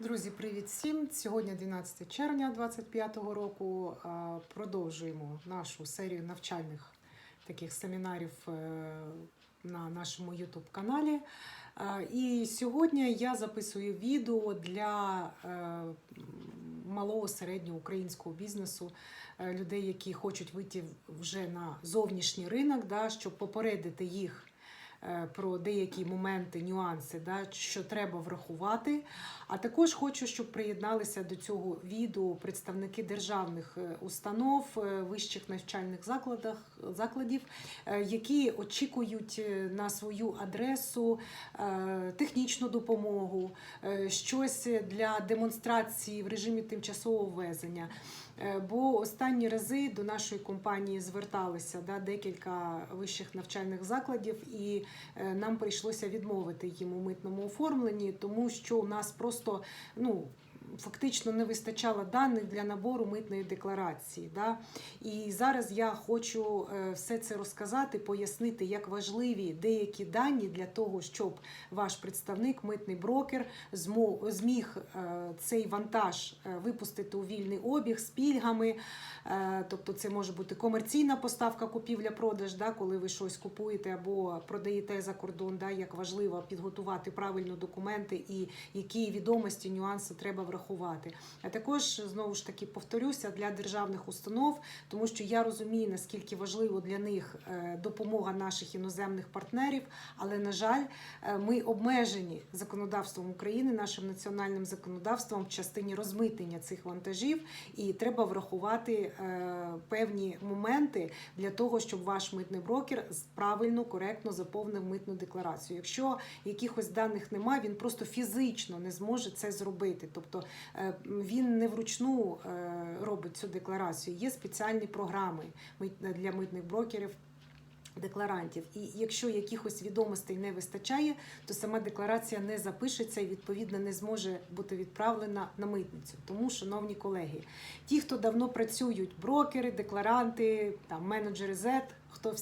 Друзі, привіт всім! Сьогодні 12 червня 2025 року. Продовжуємо нашу серію навчальних таких семінарів е, на нашому YouTube каналі. І сьогодні я записую відео для е, малого середнього українського бізнесу, е, людей, які хочуть вийти вже на зовнішній ринок, да, щоб попередити їх е, про деякі моменти, нюанси, да, що треба врахувати. А також хочу, щоб приєдналися до цього відео представники державних е, установ, е, вищих навчальних закладах, закладів, е, які очікують е, на свою адресу е, технічну допомогу, е, щось для демонстрації в режимі тимчасового ввезення. Е, Бо останні рази до нашої компанії зверталися да, декілька вищих навчальних закладів, і е, нам прийшлося відмовити їм у митному оформленні, тому що у нас просто ну. Фактично не вистачало даних для набору митної декларації. Да? І зараз я хочу е, все це розказати, пояснити, як важливі деякі дані для того, щоб ваш представник, митний брокер, зміг е, цей вантаж е, випустити у вільний обіг з пільгами. Тобто, це може бути комерційна поставка, купівля-продаж, да, коли ви щось купуєте або продаєте за кордон, да, як важливо підготувати правильно документи і які відомості, нюанси треба врахувати. А також знову ж таки повторюся для державних установ, тому що я розумію, наскільки важливо для них е, допомога наших іноземних партнерів. Але на жаль, е, ми обмежені законодавством України, нашим національним законодавством в частині розмитнення цих вантажів, і треба врахувати е, певні моменти для того, щоб ваш митний брокер правильно, коректно заповнив митну декларацію. Якщо якихось даних немає, він просто фізично не зможе це зробити. Тобто він не вручну е, робить цю декларацію. Є спеціальні програми для митних брокерів. Декларантів, і якщо якихось відомостей не вистачає, то сама декларація не запишеться і відповідно не зможе бути відправлена на митницю. Тому, шановні колеги, ті, хто давно працюють, брокери, декларанти, там менеджери Z, хто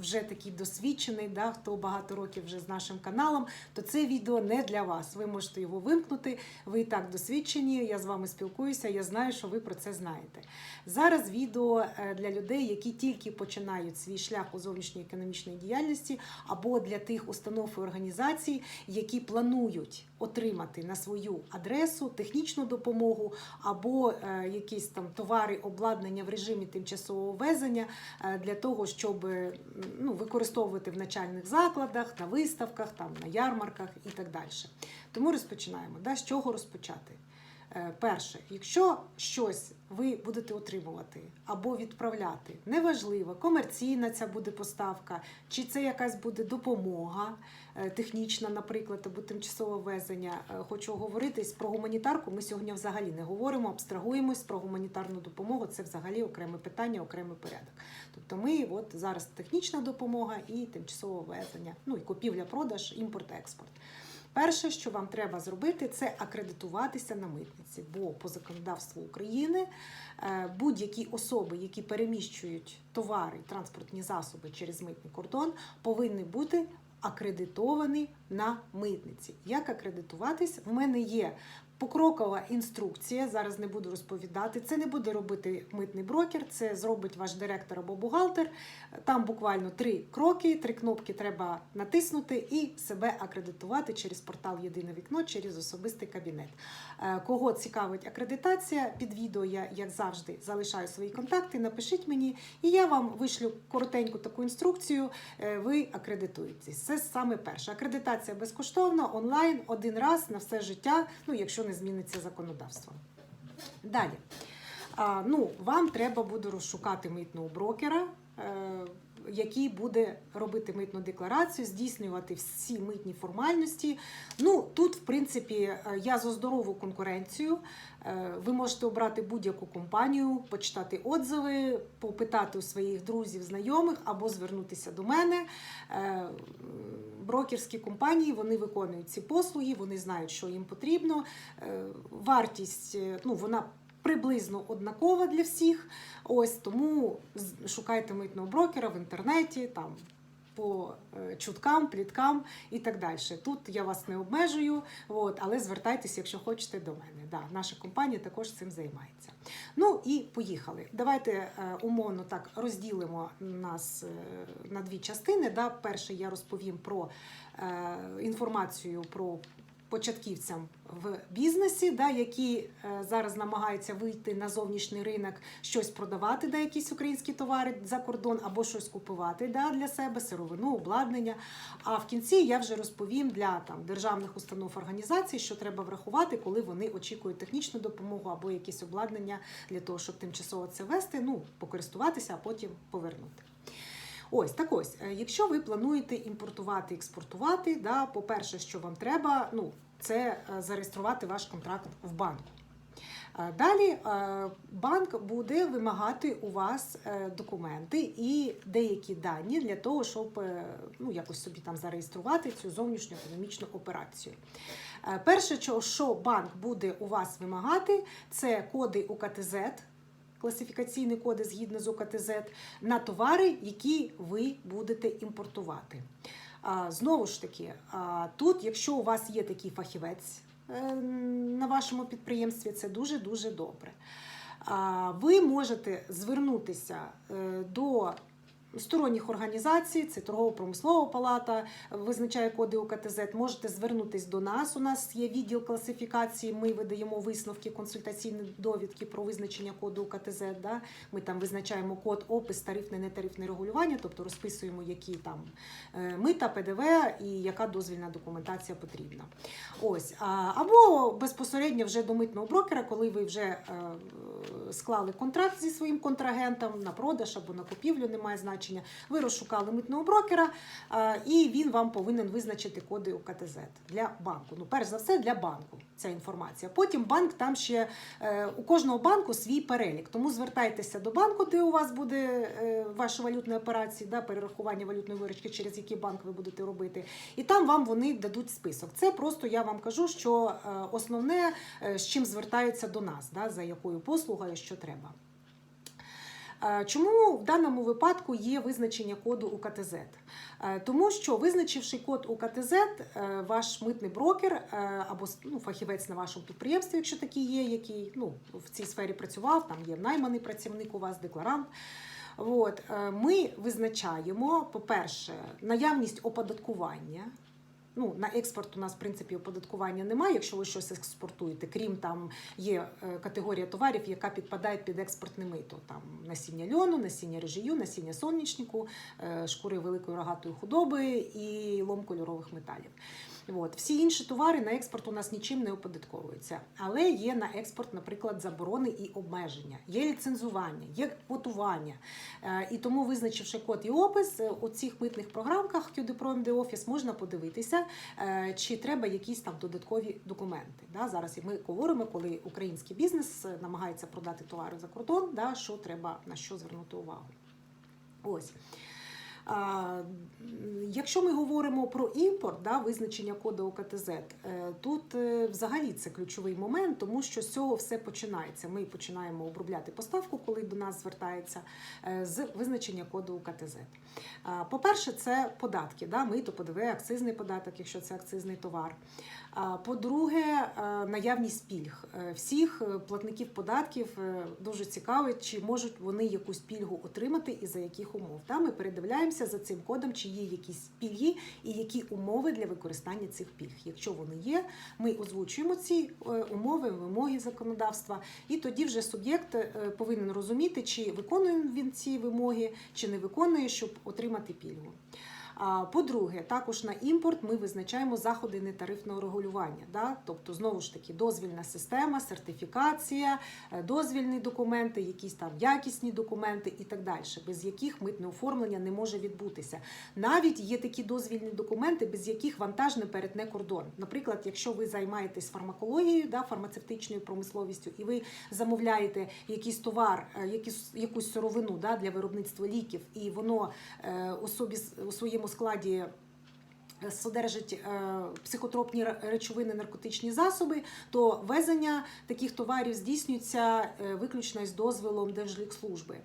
вже такий досвідчений, да, хто багато років вже з нашим каналом, то це відео не для вас. Ви можете його вимкнути. Ви і так досвідчені. Я з вами спілкуюся. Я знаю, що ви про це знаєте. Зараз відео е, для людей, які тільки починають свій шлях у зовнішньої економічної діяльності, або для тих установ і організацій, які планують отримати на свою адресу технічну допомогу або е, якісь там товари, обладнання в режимі тимчасового везення е, для того, щоб ну, використовувати в начальних закладах, на виставках, там на ярмарках і так далі. Тому розпочинаємо. Да? З чого розпочати? Е, Перше, якщо щось ви будете отримувати або відправляти, неважливо, комерційна ця буде поставка, чи це якась буде допомога е, технічна, наприклад, або тимчасове ввезення. Е, Хочу говорити про гуманітарку. Ми сьогодні взагалі не говоримо, абстрагуємось про гуманітарну допомогу. Це взагалі окреме питання, окремий порядок. Тобто, ми от зараз технічна допомога і тимчасове ввезення, ну і купівля-продаж, імпорт-експорт. Перше, що вам треба зробити, це акредитуватися на митниці, бо по законодавству України е, будь-які особи, які переміщують товари, транспортні засоби через митний кордон, повинні бути акредитовані на митниці. Як акредитуватись? В мене є покрокова інструкція. Зараз не буду розповідати. Це не буде робити митний брокер, це зробить ваш директор або бухгалтер. Там буквально три кроки, три кнопки треба натиснути і себе акредитувати через портал Єдине вікно, через особистий кабінет. Е, Кого цікавить акредитація, під відео я, як завжди, залишаю свої контакти. Напишіть мені, і я вам вишлю коротеньку таку інструкцію. е, Ви акредитуєтесь. Це саме перше. Акредитація безкоштовна, онлайн, один раз на все життя, ну якщо не зміниться законодавство. Далі. А, ну, вам треба буде розшукати митного брокера, е, який буде робити митну декларацію, здійснювати всі митні формальності. Ну, тут, в принципі, е, я за здорову конкуренцію. Е, Ви можете обрати будь-яку компанію, почитати отзиви, попитати у своїх друзів, знайомих або звернутися до мене. Е, Брокерські компанії вони виконують ці послуги, вони знають, що їм потрібно. Вартість ну, вона приблизно однакова для всіх. Ось тому шукайте митного брокера в інтернеті, там по е, чуткам, пліткам і так далі. Тут я вас не обмежую, от, але звертайтеся, якщо хочете до мене. Да, наша компанія також цим займається. Ну і поїхали. Давайте е, умовно так розділимо нас е, на дві частини. Да. Перше я розповім про інформацію про початківцям в бізнесі, да, які е, зараз намагаються вийти на зовнішній ринок, щось продавати, да, якісь українські товари за кордон або щось купувати да, для себе, сировину, обладнання. А в кінці я вже розповім для там, державних установ організацій, що треба врахувати, коли вони очікують технічну допомогу або якісь обладнання для того, щоб тимчасово це вести, ну, покористуватися, а потім повернути. Ось так ось, е, якщо ви плануєте імпортувати, експортувати, да, по-перше, що вам треба, ну, це е, зареєструвати ваш контракт в банку. Е, Далі банк буде вимагати у вас документи і деякі дані для того, щоб ну, якось собі там зареєструвати цю зовнішню економічну операцію. Перше, що банк буде у вас вимагати, це коди УКТЗ, класифікаційні коди згідно з УКТЗ, на товари, які ви будете імпортувати. Знову ж таки, тут, якщо у вас є такий фахівець е, на вашому підприємстві, це дуже дуже добре. Ви можете звернутися е, до сторонніх організацій, це торгово-промислова палата, визначає коди УКТЗ. Можете звернутись до нас. У нас є відділ класифікації. Ми видаємо висновки, консультаційні довідки про визначення коду УКТЗ. Да? Ми там визначаємо код, опис, тарифне, нетарифне регулювання, тобто розписуємо, які там е, мита, ПДВ і яка дозвільна документація потрібна. Ось або безпосередньо вже до митного брокера, коли ви вже е, склали контракт зі своїм контрагентом на продаж або на купівлю, немає значення. Ви розшукали митного брокера, і він вам повинен визначити коди УКТЗ для банку. Ну, перш за все, для банку ця інформація. Потім банк там ще е, у кожного банку свій перелік. Тому звертайтеся до банку, де у вас буде е, ваші валютні операції, да, перерахування валютної виручки, через який банк ви будете робити. І там вам вони дадуть список. Це просто я вам кажу, що е, основне, з чим звертаються до нас, да, за якою послугою, що треба. Е, Чому в даному випадку є визначення коду УКТЗ? Е, Тому що визначивши код УКТЗ, е, ваш митний брокер або ну, фахівець на вашому підприємстві, якщо такий є, який ну, в цій сфері працював, там є найманий працівник у вас, декларант. От, ми визначаємо, по-перше, наявність оподаткування. Ну, на експорт у нас, в принципі, оподаткування немає, якщо ви щось експортуєте. Крім там є е, категорія товарів, яка підпадає під експортне мито. Там насіння льону, насіння режию, насіння сонячнику, е, шкури великої рогатої худоби і лом кольорових металів. От. Всі інші товари на експорт у нас нічим не оподатковуються. Але є на експорт, наприклад, заборони і обмеження, є ліцензування, є квотування. Е, І тому, визначивши код і опис, е, у цих митних програмках QDPRO MD Office можна подивитися, е, чи треба якісь там додаткові документи. Да? Зараз ми говоримо, коли український бізнес намагається продати товари за кордон, да? що треба на що звернути увагу. Ось. Якщо ми говоримо про імпорт, да, визначення коду ОКТЗ, е, тут е, взагалі це ключовий момент, тому що з цього все починається. Ми починаємо обробляти поставку, коли до нас звертається е, з визначення коду УКТЗ. По-перше, це податки, да, мито, ПДВ, акцизний податок, якщо це акцизний товар. По-друге, е, наявність пільг. Е, Всіх е, платників податків дуже цікавить, чи можуть вони якусь пільгу отримати і за яких умов. Та ми передивляємося за цим кодом, чи є якісь пільги і які умови для використання цих пільг. Якщо вони є, ми озвучуємо ці умови, вимоги законодавства, і тоді вже суб'єкт повинен розуміти, чи виконує він ці вимоги, чи не виконує, щоб отримати пільгу. По-друге, також на імпорт ми визначаємо заходи нетарифного регулювання. Да? Тобто, знову ж таки, дозвільна система, сертифікація, е, дозвільні документи, якісь там якісні документи і так далі, без яких митне оформлення не може відбутися. Навіть є такі дозвільні документи, без яких вантаж не перетне кордон. Наприклад, якщо ви займаєтесь фармакологією, да, фармацевтичною промисловістю, і ви замовляєте якийсь товар, е, якусь сировину да, для виробництва ліків, і воно е, у у своєму складі Содержить е, психотропні речовини, наркотичні засоби, то везення таких товарів здійснюється е, виключно з дозволом Держлікслужби.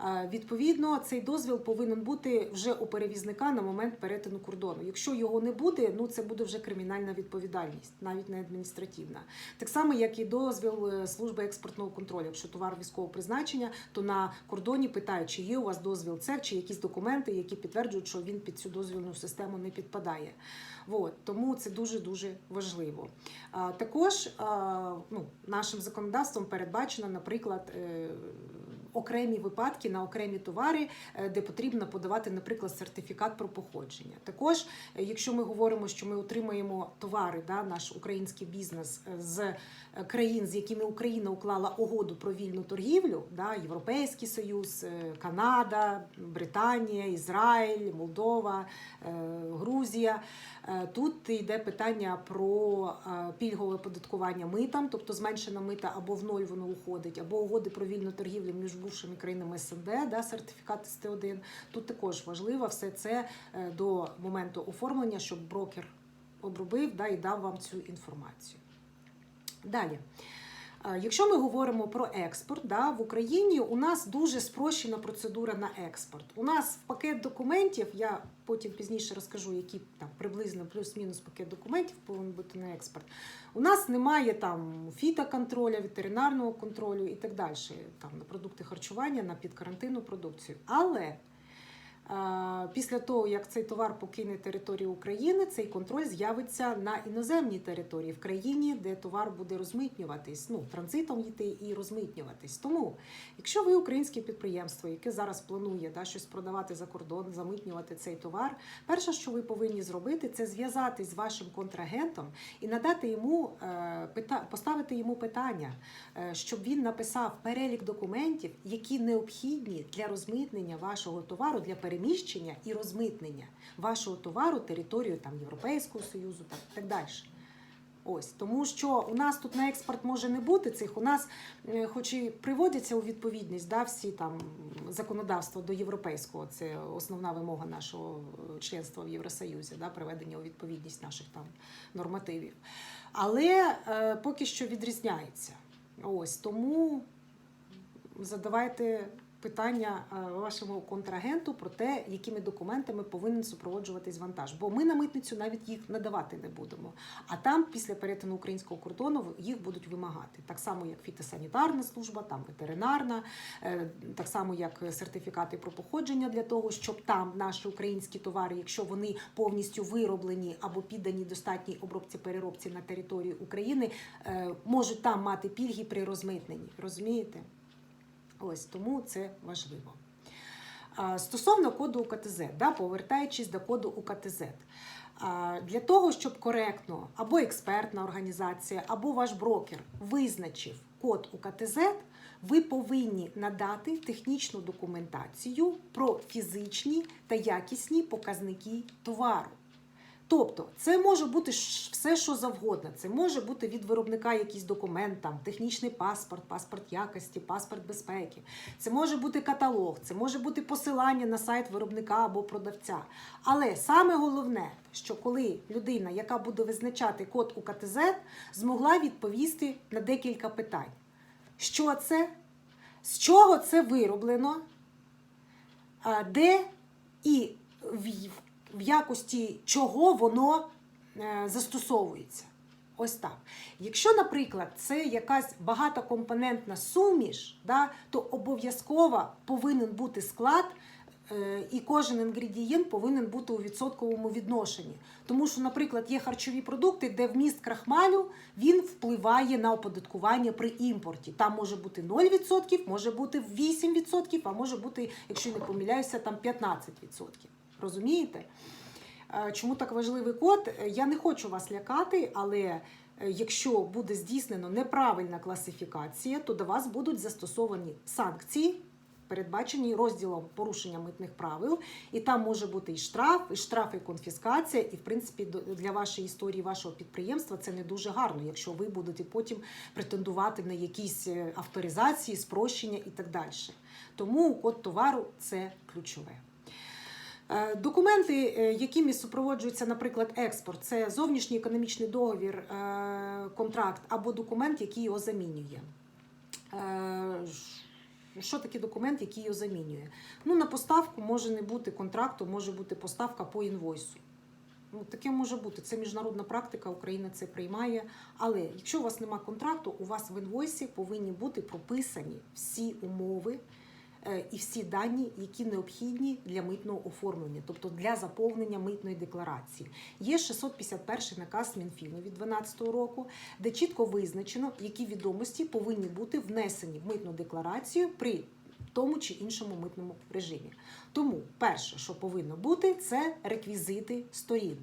Е, Відповідно, цей дозвіл повинен бути вже у перевізника на момент перетину кордону. Якщо його не буде, ну це буде вже кримінальна відповідальність, навіть не адміністративна. Так само, як і дозвіл е, служби експортного контролю. Якщо товар військового призначення, то на кордоні питають, чи є у вас дозвіл ЦЕВ, чи якісь документи, які підтверджують, що він під цю дозвільну систему не підпадає. От, тому це дуже дуже важливо. Також ну, нашим законодавством передбачено, наприклад, е, окремі випадки на окремі товари, е, де потрібно подавати, наприклад, сертифікат про походження. Також, е, якщо ми говоримо, що ми отримаємо товари, да, наш український бізнес е, з країн, з якими Україна уклала угоду про вільну торгівлю, да, Європейський Союз, Канада, Британія, Ізраїль, Молдова, Грузія. Е, Тут йде питання про е, пільгове податкування митам, тобто зменшена мита або в ноль воно уходить, або угоди про вільну торгівлю між бувшими країнами СНД, да, сертифікат СТ1. Тут також важливо все це е, до моменту оформлення, щоб брокер обробив да, і дав вам цю інформацію. Далі. Якщо ми говоримо про експорт, да, в Україні у нас дуже спрощена процедура на експорт. У нас в пакет документів, я потім пізніше розкажу, який там приблизно плюс-мінус пакет документів повинен бути на експорт. У нас немає там фітоконтролю, ветеринарного контролю і так далі, там на продукти харчування, на підкарантинну продукцію. Але після того, як цей товар покине територію України, цей контроль з'явиться на іноземній території в країні, де товар буде розмитнюватись, ну транзитом йти і розмитнюватись. Тому, якщо ви українське підприємство, яке зараз планує да, щось продавати за кордон, замитнювати цей товар, перше, що ви повинні зробити, це зв'язатись з вашим контрагентом і надати йому е, поставити йому питання, е, щоб він написав перелік документів, які необхідні для розмитнення вашого товару, для переміщення і розмитнення вашого товару територію там Європейського Союзу та так далі. Ось тому, що у нас тут на експорт може не бути цих. У нас, е, хоч і приводяться у відповідність, да, всі там законодавства до європейського, це основна вимога нашого е, членства в Євросоюзі, да, приведення у відповідність наших там нормативів. Але е, поки що відрізняється. Ось тому задавайте питання е, вашому контрагенту про те, якими документами повинен супроводжуватись вантаж. Бо ми на митницю навіть їх надавати не будемо. А там, після перетину українського кордону, їх будуть вимагати. Так само, як фітосанітарна служба, там ветеринарна, е, так само, як сертифікати про походження для того, щоб там наші українські товари, якщо вони повністю вироблені або піддані достатній обробці переробці на території України, е, можуть там мати пільги при розмитненні. Розумієте? Ось тому це важливо. Стосовно коду УКТЗ, да, повертаючись до коду УКТЗ, для того, щоб коректно або експертна організація, або ваш брокер визначив код УКТЗ, ви повинні надати технічну документацію про фізичні та якісні показники товару. Тобто, це може бути все, що завгодно. Це може бути від виробника якийсь документ, там технічний паспорт, паспорт якості, паспорт безпеки. Це може бути каталог, це може бути посилання на сайт виробника або продавця. Але саме головне, що коли людина, яка буде визначати код УКТЗ, змогла відповісти на декілька питань: що це, з чого це вироблено, де і в, в якості чого воно е, застосовується. Ось так. Якщо, наприклад, це якась багатокомпонентна суміш, да, то обов'язково повинен бути склад, е, і кожен інгредієнт повинен бути у відсотковому відношенні. Тому що, наприклад, є харчові продукти, де вміст крахмалю він впливає на оподаткування при імпорті. Там може бути 0%, може бути 8%, а може бути, якщо не помиляюся, там 15%. Розумієте? Е, Чому так важливий код? Е, Я не хочу вас лякати, але е, якщо буде здійснено неправильна класифікація, то до вас будуть застосовані санкції, передбачені розділом порушення митних правил, і там може бути і штраф, і штраф, і конфіскація. І в принципі для вашої історії, вашого підприємства це не дуже гарно, якщо ви будете потім претендувати на якісь авторизації, спрощення і так далі. Тому код товару це ключове. Е, Документи, е, якими супроводжується, наприклад, експорт, це зовнішній економічний договір, е, контракт або документ, який його замінює. Що таке документ, який його замінює? Ну, на поставку може не бути контракту, може бути поставка по інвойсу. Ну, таке може бути. Це міжнародна практика, Україна це приймає. Але якщо у вас нема контракту, у вас в інвойсі повинні бути прописані всі умови і всі дані, які необхідні для митного оформлення, тобто для заповнення митної декларації. Є 651 наказ Мінфіну від 2012 року, де чітко визначено, які відомості повинні бути внесені в митну декларацію при тому чи іншому митному режимі. Тому перше, що повинно бути, це реквізити сторін.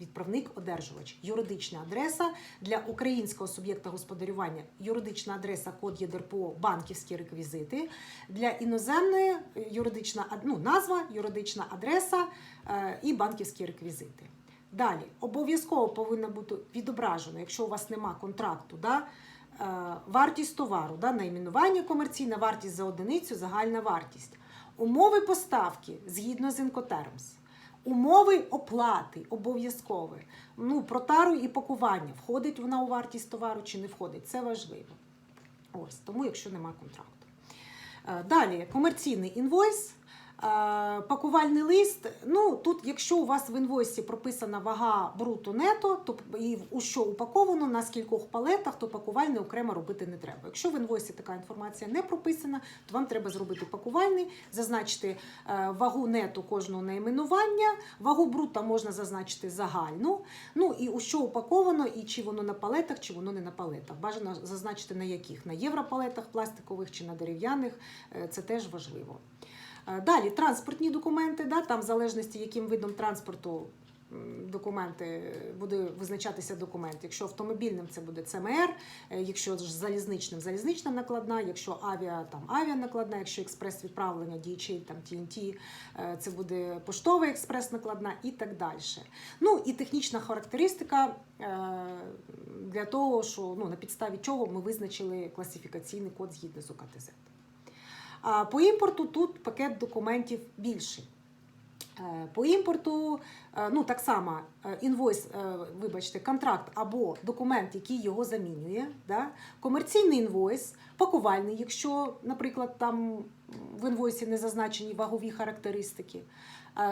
Відправник одержувач, юридична адреса для українського суб'єкта господарювання, юридична адреса, код ЄДРПО, банківські реквізити. Для іноземної е, юридична ну, назва, юридична адреса е, і банківські реквізити. Далі обов'язково повинно бути відображено, якщо у вас нема контракту, да, е, вартість товару, да, найменування комерційна вартість за одиницю, загальна вартість. Умови поставки згідно з Incoterms. Умови оплати обов'язкове. Ну, про тару і пакування. Входить вона у вартість товару чи не входить. Це важливо. Ось, тому якщо немає контракту. Е, Далі комерційний інвойс. Пакувальний лист. Ну тут, якщо у вас в інвойсі прописана вага бруто нето, то і у що упаковано на скількох палетах, то пакувальний окремо робити не треба. Якщо в інвойсі така інформація не прописана, то вам треба зробити пакувальний, зазначити е, вагу нету кожного найменування, вагу брута можна зазначити загальну. Ну і у що упаковано, і чи воно на палетах, чи воно не на палетах. Бажано зазначити на яких на європалетах пластикових чи на дерев'яних. Е, Це теж важливо. Е, Далі транспортні документи, да, там в залежності, яким видом транспорту документи е, буде визначатися документ. Якщо автомобільним це буде ЦМР, е, якщо залізничним залізнична накладна, якщо авіа там авіа накладна, якщо експрес відправлення DHL, там TNT, це буде поштова експрес накладна і так далі. Ну і технічна характеристика для того, що ну на підставі чого ми визначили класифікаційний код згідно з УКТЗ. По імпорту тут пакет документів більший. Е, По імпорту, е, ну так само, е, інвойс, вибачте, контракт або документ, який його замінює. Да? Комерційний інвойс, пакувальний, якщо, наприклад, там в інвойсі не зазначені вагові характеристики.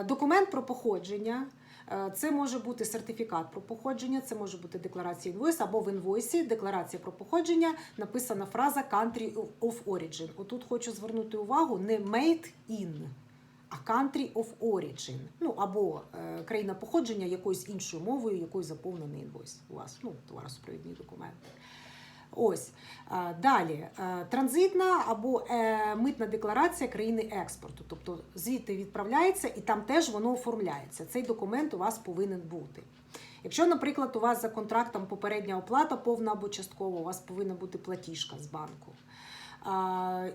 Документ про походження. Е, Це може бути сертифікат про походження, це може бути декларація інвойс, або в інвойсі декларація про походження написана фраза Country of Origin. Отут хочу звернути увагу не made in, а country of origin. Ну або е, країна походження якоюсь іншою мовою, якою заповнений інвойс. У вас ну, товаросупровідні документи. Ось далі транзитна або е, митна декларація країни експорту. Тобто звідти відправляється і там теж воно оформляється. Цей документ у вас повинен бути. Якщо, наприклад, у вас за контрактом попередня оплата повна або часткова, у вас повинна бути платіжка з банку.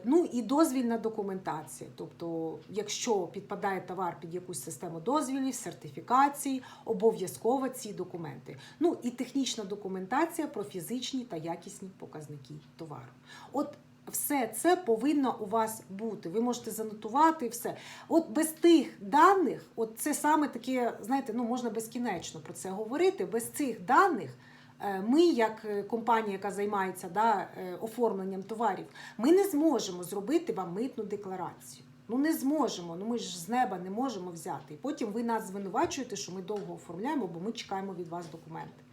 Ну і дозвільна документація. Тобто, якщо підпадає товар під якусь систему дозвілів, сертифікацій, обов'язково ці документи. Ну і технічна документація про фізичні та якісні показники товару. От все це повинно у вас бути. Ви можете занотувати все. От без тих даних, от це саме таке, знаєте, ну можна безкінечно про це говорити. Без цих даних. Е, Ми, як е, компанія, яка займається да, е, оформленням товарів, ми не зможемо зробити вам митну декларацію. Ну не зможемо. Ну ми ж з неба не можемо взяти. І потім ви нас звинувачуєте, що ми довго оформляємо, бо ми чекаємо від вас документи.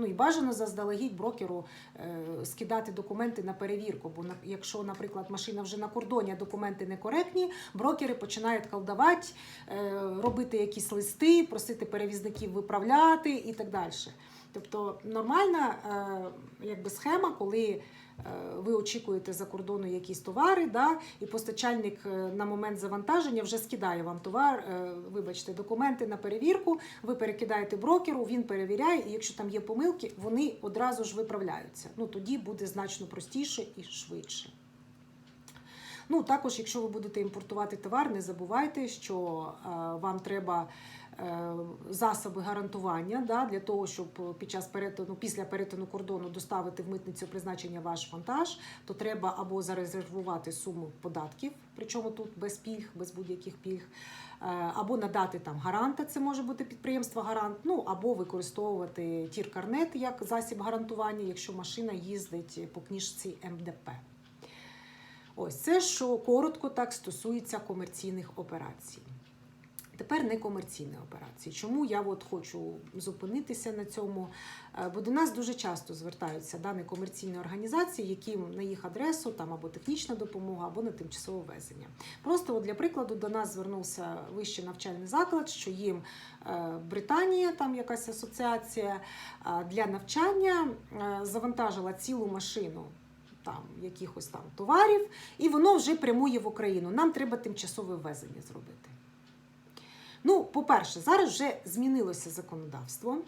Ну і бажано заздалегідь брокеру е, скидати документи на перевірку. Бо на- якщо, наприклад, машина вже на кордоні, а документи некоректні, брокери починають колдувати, е, робити якісь листи, просити перевізників виправляти і так далі. Тобто нормальна е, якби схема, коли е, ви очікуєте за кордону якісь товари, да, і постачальник е, на момент завантаження вже скидає вам товар, вибачте, документи на перевірку, ви перекидаєте брокеру, він перевіряє, і якщо там є помилки, вони одразу ж виправляються. Ну тоді буде значно простіше і швидше. Ну, також, якщо ви будете імпортувати товар, не забувайте, що е, вам треба е, засоби гарантування да, для того, щоб під час перетину, після перетину кордону доставити в митницю призначення ваш вантаж, то треба або зарезервувати суму податків, причому тут без пільг, без будь-яких пільг. або надати там гаранта, це може бути підприємство гарант, ну або використовувати тір-карнет як засіб гарантування, якщо машина їздить по книжці МДП. Ось це, що коротко так стосується комерційних операцій. Тепер некомерційні операції. Чому я от хочу зупинитися на цьому? Е, Бо до нас дуже часто звертаються да, некомерційні організації, яким на їх адресу там або технічна допомога, або на тимчасове везення. Просто от для прикладу до нас звернувся вищий навчальний заклад, що їм е, Британія, там якась асоціація е, для навчання завантажила цілу машину. Там якихось там товарів, і воно вже прямує в Україну. Нам треба тимчасове ввезення зробити. Ну, по-перше, зараз вже змінилося законодавство.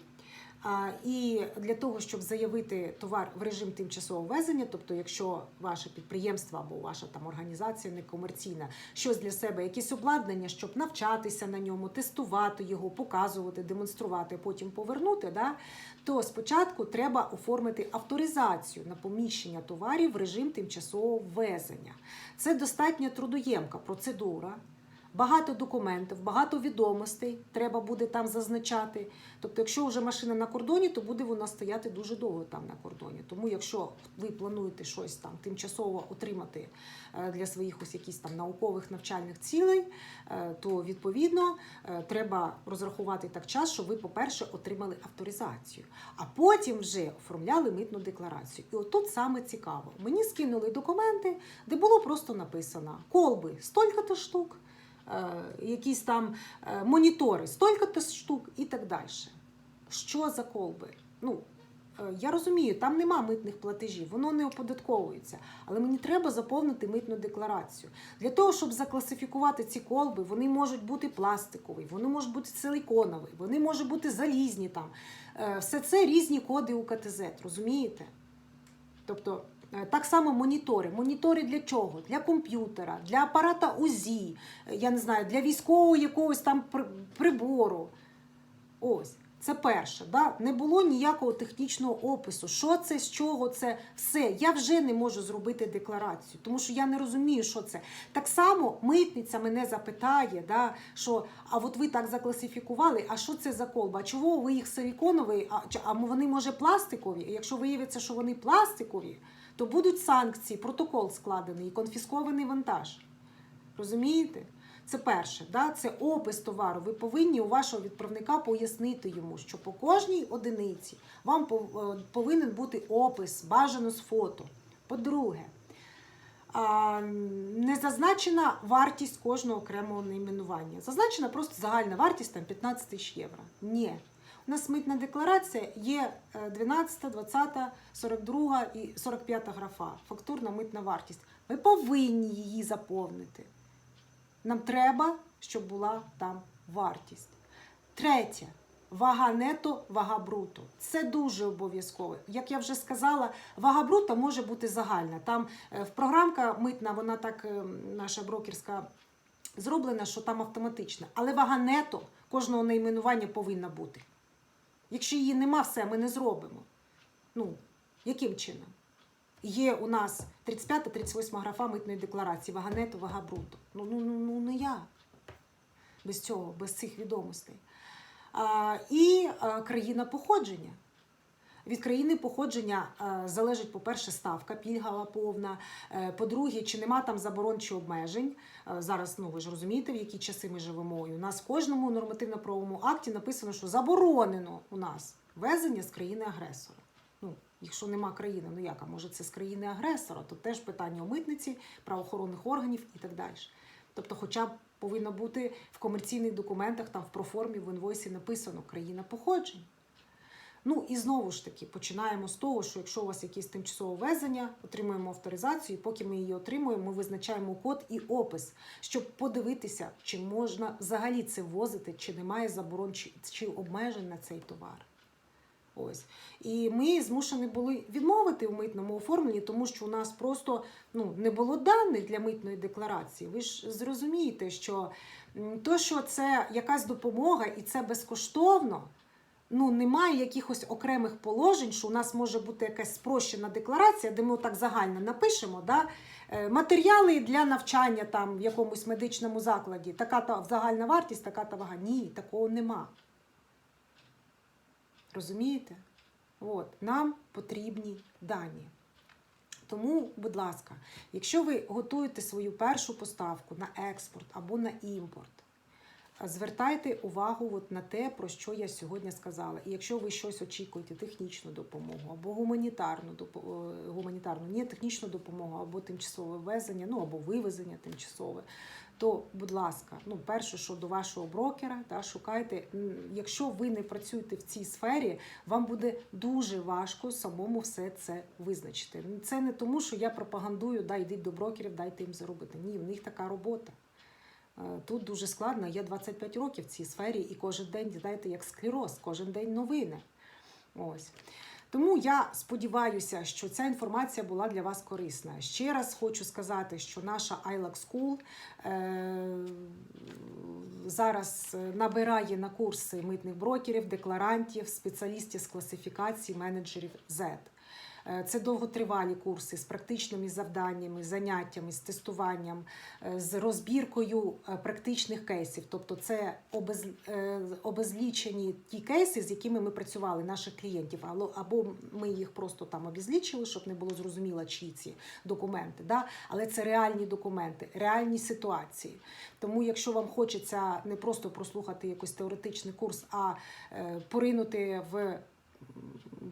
І для того, щоб заявити товар в режим тимчасового ввезення, тобто, якщо ваше підприємство або ваша там організація некомерційна, щось для себе, якісь обладнання, щоб навчатися на ньому, тестувати його, показувати, демонструвати, потім повернути, да, то спочатку треба оформити авторизацію на поміщення товарів в режим тимчасового ввезення. Це достатньо трудоємка процедура. Багато документів, багато відомостей треба буде там зазначати. Тобто, якщо вже машина на кордоні, то буде вона стояти дуже довго там на кордоні. Тому, якщо ви плануєте щось там тимчасово отримати е, для своїх ось якісь там наукових навчальних цілей, е, то відповідно е, треба розрахувати так час, щоб ви, по-перше, отримали авторизацію, а потім вже оформляли митну декларацію. І отут саме цікаво. Мені скинули документи, де було просто написано колби стільки-то штук якісь там е, монітори, стільки-то штук і так далі. Що за колби? Ну, е, я розумію, там нема митних платежів, воно не оподатковується. Але мені треба заповнити митну декларацію. Для того, щоб закласифікувати ці колби, вони можуть бути пластикові, вони можуть бути силиконові, вони можуть бути залізні там. Е, Все це різні коди УКТЗ, розумієте? Тобто е, так само монітори. Монітори для чого? Для комп'ютера, для апарата УЗІ, е, я не знаю, для військового якогось там прибору. Ось. Це перше, да? не було ніякого технічного опису. Що це, з чого це, все. Я вже не можу зробити декларацію, тому що я не розумію, що це. Так само митниця мене запитає, да, що а от ви так закласифікували, а що це за колба? Чого ви їх силіконові, а, а вони може пластикові? Якщо виявиться, що вони пластикові, то будуть санкції, протокол складений і конфіскований вантаж. Розумієте? Це перше, да? це опис товару. Ви повинні у вашого відправника пояснити йому, що по кожній одиниці вам е, повинен бути опис, бажано з фото. По-друге, не зазначена вартість кожного окремого найменування. Зазначена просто загальна вартість там 15 тисяч євро. Ні. У нас митна декларація є е, 12, 20, 42 і 45 графа. Фактурна митна вартість. Ви повинні її заповнити. Нам треба, щоб була там вартість. Третє. Вага нето, вага бруто. Це дуже обов'язково. Як я вже сказала, вага бруто може бути загальна. Там е, в програмка митна, вона так е, наша брокерська зроблена, що там автоматична. Але вага нето кожного найменування повинна бути. Якщо її нема, все, ми не зробимо. Ну, яким чином? Є у нас 35-38 графа митної декларації, вага нету, вага бруто. Ну, ну, ну, ну не я. Без цього, без цих відомостей. А, і а, країна походження. Від країни походження е, залежить, по-перше, ставка пільгова повна. Е, По-друге, чи нема там заборон чи обмежень. Е, Зараз, ну ви ж розумієте, в які часи ми живемо. І у нас в кожному нормативно-правовому акті написано, що заборонено у нас везення з країни-агресора. Ну, якщо нема країни, ну як, а може це з країни-агресора, то теж питання у митниці, правоохоронних органів і так далі. Тобто, хоча б повинно бути в комерційних документах, там в проформі, в інвойсі написано країна походження. Ну і знову ж таки починаємо з того, що якщо у вас якесь тимчасове везення, отримуємо авторизацію, і поки ми її отримуємо, ми визначаємо код і опис, щоб подивитися, чи можна взагалі це возити, чи немає заборон чи обмежень на цей товар. Ось. І ми змушені були відмовити в митному оформленні, тому що у нас просто ну, не було даних для митної декларації. Ви ж зрозумієте, що то, що це якась допомога і це безкоштовно, ну, немає якихось окремих положень, що у нас може бути якась спрощена декларація, де ми так загально напишемо. Да? е, Матеріали для навчання там в якомусь медичному закладі, така та загальна вартість, така та вага. Ні, такого нема. Розумієте? От, нам потрібні дані. Тому, будь ласка, якщо ви готуєте свою першу поставку на експорт або на імпорт, звертайте увагу от на те, про що я сьогодні сказала. І якщо ви щось очікуєте, технічну допомогу або гуманітарну е, гуманітарну, ні, технічну допомогу, або тимчасове ввезення, ну або вивезення тимчасове, то, будь ласка, ну, перше, що до вашого брокера, та, шукайте. Якщо ви не працюєте в цій сфері, вам буде дуже важко самому все це визначити. Це не тому, що я пропагандую, да, йдіть до брокерів, дайте їм заробити. Ні, в них така робота. Е, Тут дуже складно. Я 25 років в цій сфері, і кожен день, знаєте, як склероз, кожен день новини. Ось. Тому я сподіваюся, що ця інформація була для вас корисна. Ще раз хочу сказати, що наша ILAC School е, зараз набирає на курси митних брокерів, декларантів, спеціалістів з класифікації, менеджерів Z. Е, Це довготривалі курси з практичними завданнями, заняттями, з тестуванням, е, з розбіркою е, практичних кейсів. Тобто, це обез, обезлічені ті кейси, з якими ми працювали, наших клієнтів, або ми їх просто там обезлічили, щоб не було зрозуміло, чиї ці документи. Да? Але це реальні документи, реальні ситуації. Тому, якщо вам хочеться не просто прослухати якийсь теоретичний курс, а поринути в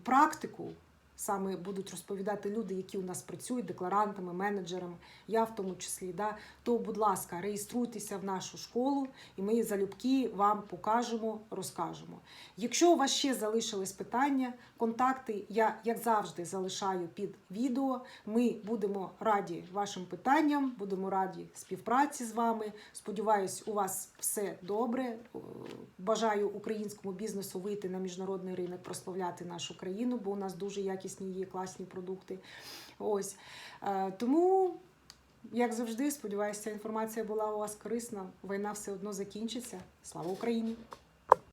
практику. Саме будуть розповідати люди, які у нас працюють, декларантами, менеджерами, я в тому числі. Да? То, будь ласка, реєструйтеся в нашу школу, і ми залюбки вам покажемо, розкажемо. Якщо у вас ще залишились питання, контакти я, як завжди, залишаю під відео. Ми будемо раді вашим питанням, будемо раді співпраці з вами. Сподіваюсь, у вас все добре. Бажаю українському бізнесу вийти на міжнародний ринок, прославляти нашу країну, бо у нас дуже якісні є класні продукти. Ось Е, тому. Як завжди, сподіваюся, ця інформація була у вас корисна. Війна все одно закінчиться. Слава Україні!